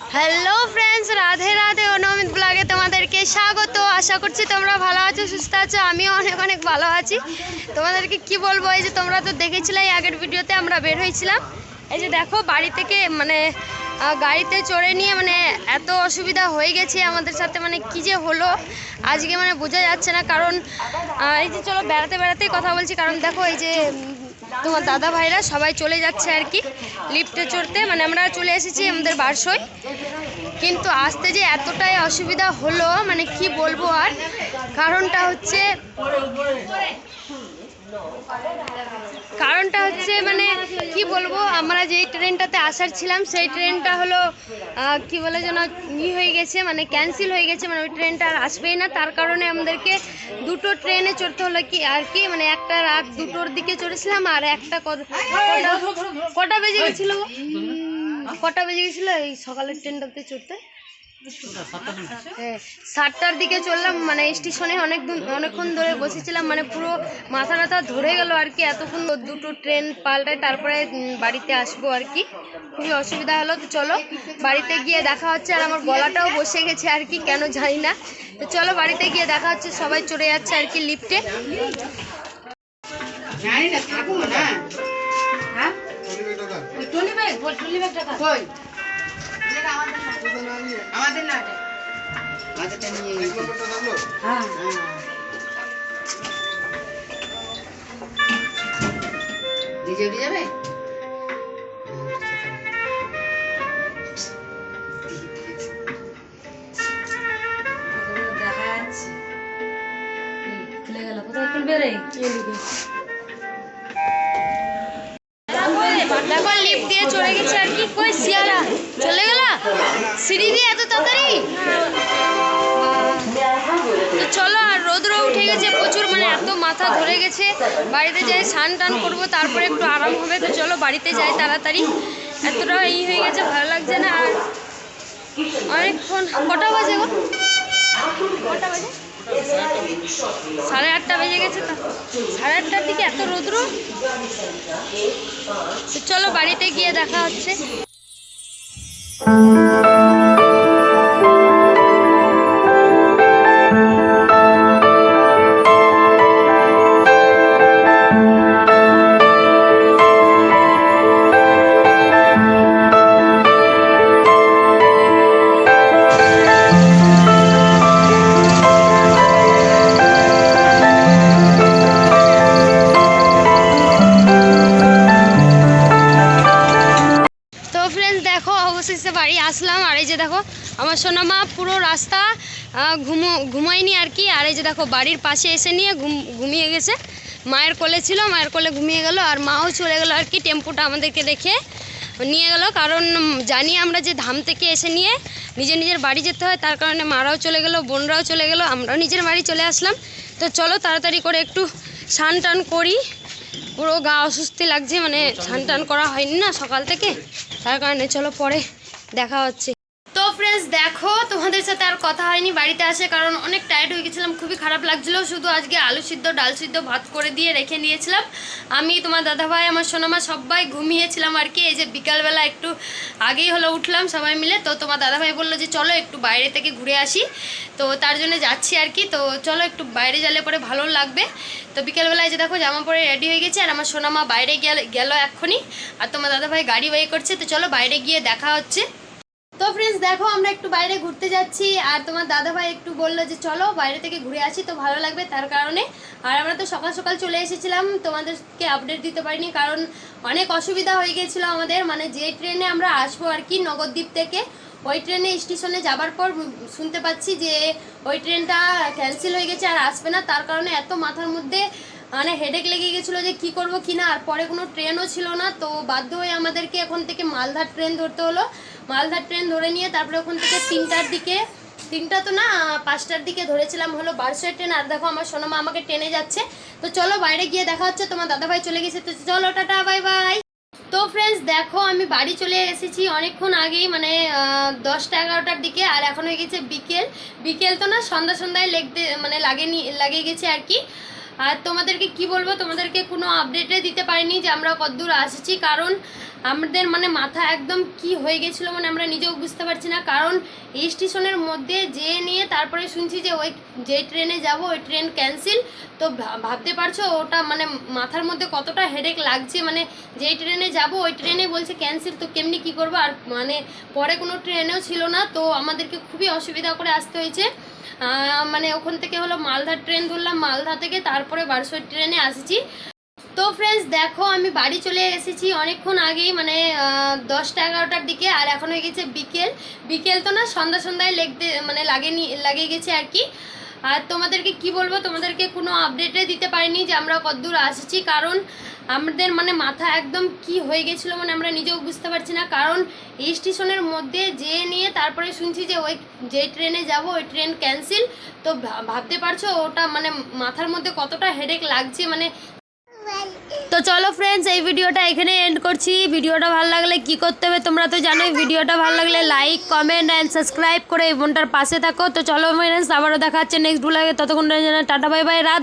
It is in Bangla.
হ্যালো ফ্রেন্ডস রাধে রাধে অনমিত ব্লগে তোমাদেরকে স্বাগত। আশা করছি তোমরা ভালো আছো, সুস্থ আছো, আমিও অনেক অনেক ভালো আছি। তোমাদেরকে কি বলব, এই যে তোমরা তো দেখেছিলে আগের ভিডিওতে আমরা বের হয়েছিলাম। এই যে দেখো, বাড়ি থেকে মানে গাড়িতে চড়ে নিয়ে মানে এত অসুবিধা হয়ে গেছে আমাদের সাথে মানে কি যে হলো, আজকে মানে বোঝা যাচ্ছে না। কারণ এই যে চলো বেড়াতে বেড়াতেই কথা বলছি। কারণ দেখো, এই যে তোমার দাদা ভাইরা সবাই চলে যাচ্ছে আর কি লিফটে চড়তে। মানে আমরা চলে এসেছি আমাদের বারসই। কিন্তু আসতে যে এতটাই অসুবিধা হলো মানে কি বলব আর? কারণটা হচ্ছে কারণটা হচ্ছে মানে কি বলব, আমরা যেই ট্রেনটাতে আসার ছিলাম, সেই ট্রেনটা হলো কি বলে যেন, ই হয়ে গেছে মানে ক্যান্সেল হয়ে গেছে মানে ওই ট্রেনটা আর আসবেই না। তার কারণে আমাদেরকে দুটো ট্রেনে চড়তে হলো কি, আর কি মানে একটা রাত দুটোর দিকে চড়েছিলাম, আর একটা কটা বেজে গেছিল? কটা বেজে গেছিল এই সকালের ট্রেনটাতে চড়তে? সাতটার দিকে চললাম মানে স্টেশনে অনেক অনেকক্ষণ ধরে বসেছিলাম মানে পুরো মাথা ব্যথা ধরে গেল আর কি। এতক্ষণ দুটো ট্রেন পাল্টায় তারপরে বাড়িতে আসব আর কি। খুবই অসুবিধা হলো তো চলো বাড়িতে গিয়ে দেখা হচ্ছে। আর আমার গলাটাও বসে গেছে আর কি কেন জানি না। তো চলো বাড়িতে গিয়ে দেখা হচ্ছে সবাই চড়ে যাচ্ছে আর কি লিফটে। জানি না না। হ্যাঁ? আমাদের না আমাদেরটা নিয়ে হ্যাঁ। ডিজে উঠে যাবে? দেখা যাচ্ছে খুলে গেল কোথায় খুলবে রে লিফট দিয়ে চলে গেছে আর কি। কই গেল সিঁড়ি দিয়ে এত তাড়াতাড়ি? তো চলো, আর রোদ্র উঠে গেছে প্রচুর মানে এত মাথা ধরে গেছে। বাড়িতে যাই, স্নান টান করব, তারপরে একটু আরাম হবে। তো চলো, বাড়িতে যাই তাড়াতাড়ি। এতটা ই হয়ে গেছে, ভালো লাগছে না, আর অনেকক্ষণ কটা বাজে গো? কটা বাজে? সাড়ে আটটা বেজে গেছে তো। সাড়ে আটটার দিকে এত রোদ্র? চলো, বাড়িতে গিয়ে দেখা হচ্ছে। আসলাম, আর এই যে দেখো, আমার সোনামা পুরো রাস্তা ঘুমো, ঘুমায়নি আর কি। আর এই যে দেখো, বাড়ির পাশে এসে নিয়ে ঘুম, ঘুমিয়ে গেছে। মায়ের কোলে ছিল, মায়ের কোলে ঘুমিয়ে গেল, আর মাও চলে গেল আর কি টেম্পুটা আমাদেরকে দেখে নিয়ে গেল। কারণ জানি আমরা যে ধাম থেকে এসে নিয়ে নিজের নিজের বাড়ি যেতে হয়, তার কারণে মারাও চলে গেল, বোনরাও চলে গেল, আমরাও নিজের বাড়ি চলে আসলাম। তো চলো তাড়াতাড়ি করে একটু স্নান টান করি। পুরো গা অস্বস্তি লাগছে মানে স্নান টান করা হয়নি না সকাল থেকে। তার কারণে চলো পরে দেখা হচ্ছে। তো ফ্রেন্ডস দেখো, তোমাদের সাথে আর কথা হয়নি, বাড়িতে আসে কারণ অনেক টায়ার্ড হয়ে গেছিলাম, খুবই খারাপ লাগছিল। শুধু আজকে আলু সিদ্ধ, ডাল সিদ্ধ ভাত করে দিয়ে রেখে নিয়েছিলাম। আমি, তোমার দাদাভাই, আমার সোনামা সবাই ঘুমিয়েছিলাম আর কি, এই যে বিকালবেলা একটু আগেই হলো উঠলাম সবাই মিলে। তো তোমার দাদাভাই বলল যে, চলো একটু বাইরে থেকে ঘুরে আসি। তো তার জন্য যাচ্ছি আর কি। তো চলো একটু বাইরে গেলে পরে ভালো লাগবে। তো বিকেলবেলায় যে দেখো জামা পরে রেডি হয়ে গেছে, আর আমার সোনামা বাইরে গেল গেল এক্ষুনি। আর তোমার দাদাভাই গাড়ি ওয়ে করছে, তো চলো বাইরে গিয়ে দেখা হচ্ছে। তো ফ্রেন্ডস দেখো আমরা একটু বাইরে ঘুরতে যাচ্ছি, আর তোমার দাদাভাই একটু বলল যে চলো বাইরে থেকে ঘুরে আসি, তো ভালো লাগবে তার কারণে। আর আমরা তো সকাল সকাল চলে এসেছিলাম, তোমাদেরকে আপডেট দিতে পারিনি, কারণ অনেক অসুবিধা হয়ে গেছিল আমাদের মানে যে ট্রেনে আমরা আসব আর কি নগরদ্বীপ থেকে, ওই ট্রেনে স্টেশনে যাবার পর শুনতে পাচ্ছি যে ওই ট্রেনটা ক্যান্সেল হয়ে গেছে আর আসবে না, তার কারণে এত মাথার মধ্যে মানে হেডেক লেগে গেছিল যে কি করব কি না, আর পরে কোনো ট্রেনও ছিল না, তো বাধ্য হয়ে আমাদেরকে এখন থেকে মালদার ট্রেন ধরতে হলো। মালদার ট্রেন ধরে নিয়ে তারপরে ওখান থেকে তিনটার দিকে, তিনটা তো না, পাঁচটার দিকে ধরেছিলাম হলো বারোশোয় ট্রেন আর দেখো আমার সোনামা আমাকে ট্রেনে যাচ্ছে। তো চলো বাইরে গিয়ে দেখা হচ্ছে, তোমার দাদাভাই চলে গেছে, তো চলো, টাটা বাই বাই তো ফ্রেন্ডস দেখো আমি বাড়ি চলে এসেছি অনেকক্ষণ আগেই মানে দশটা এগারোটার দিকে, আর এখন হয়ে গেছে বিকেল। বিকেল তো না সন্ধ্যা সন্ধ্যায় লেগতে মানে লাগেনি লাগে গেছে আর কি। আর তোমাদেরকে কি বলব, তোমাদেরকে কোনো আপডেটে দিতে পারিনি যে আমরা কতদূর আসছি। কারণ আমাদের মানে মাথা একদম কি হয়ে গেছিল মানে আমরা নিজেও বুঝতে পারছি না। কারণ এই স্টেশনের মধ্যে যেয়ে নিয়ে তারপরে শুনছি যে ওই, যে ট্রেনে যাব, ওই ট্রেন ক্যান্সেল তো ভাবতে পারছ ওটা মানে মাথার মধ্যে কতটা হেডেক লাগছে? মানে যেই ট্রেনে যাব, ওই ট্রেনে বলছে ক্যান্সেল তো কেমনি কি করব? আর মানে পরে কোনো ট্রেনেও ছিল না, তো আমাদেরকে খুবই অসুবিধা করে আসতে হয়েছে। মানে ওখান থেকে হলো মালদার ট্রেন ধরলাম। মালদা থেকে তারপরে বারসই ট্রেনে আসছি। তো ফ্রেন্ডস দেখো, আমি বাড়ি চলে এসেছি অনেকক্ষণ আগেই মানে দশটা এগারোটার দিকে, আর এখন হয়ে গেছে বিকেল। বিকেল তো না, সন্ধ্যা সন্ধ্যায় লেগতে মানে লাগেনি লাগে গেছে আর কি। আর তোমাদেরকে কি বলব, তোমাদেরকে কোনো আপডেটে দিতে পারিনি যে আমরা কতদূর আসছি, কারণ আমাদের মানে মাথা একদম কি হয়ে গেছিল মানে আমরা নিজেও বুঝতে পারছি না। কারণ এই স্টেশনের মধ্যে যে নিয়ে তারপরে শুনছি যে ওই, যে ট্রেনে যাব, ওই ট্রেন ক্যান্সেল তো ভাবতে পারছ ওটা মানে মাথার মধ্যে কতটা হেডেক লাগছে মানে তো চলো ফ্রেন্ডস এই ভিডিওটা এখানে এন্ড করছি। ভিডিওটা ভালো লাগলে কি করতে হবে তোমরা তো জানোই, ভিডিওটা ভালো লাগলে লাইক কমেন্ট অ্যান্ড সাবস্ক্রাইব করে এই বোনটার পাশে থাকো। তো চলো ফ্রেন্ডস আবারও দেখা হচ্ছে নেক্সট ভুল লাগে ততক্ষণ টাটা বাই বাই রাধে।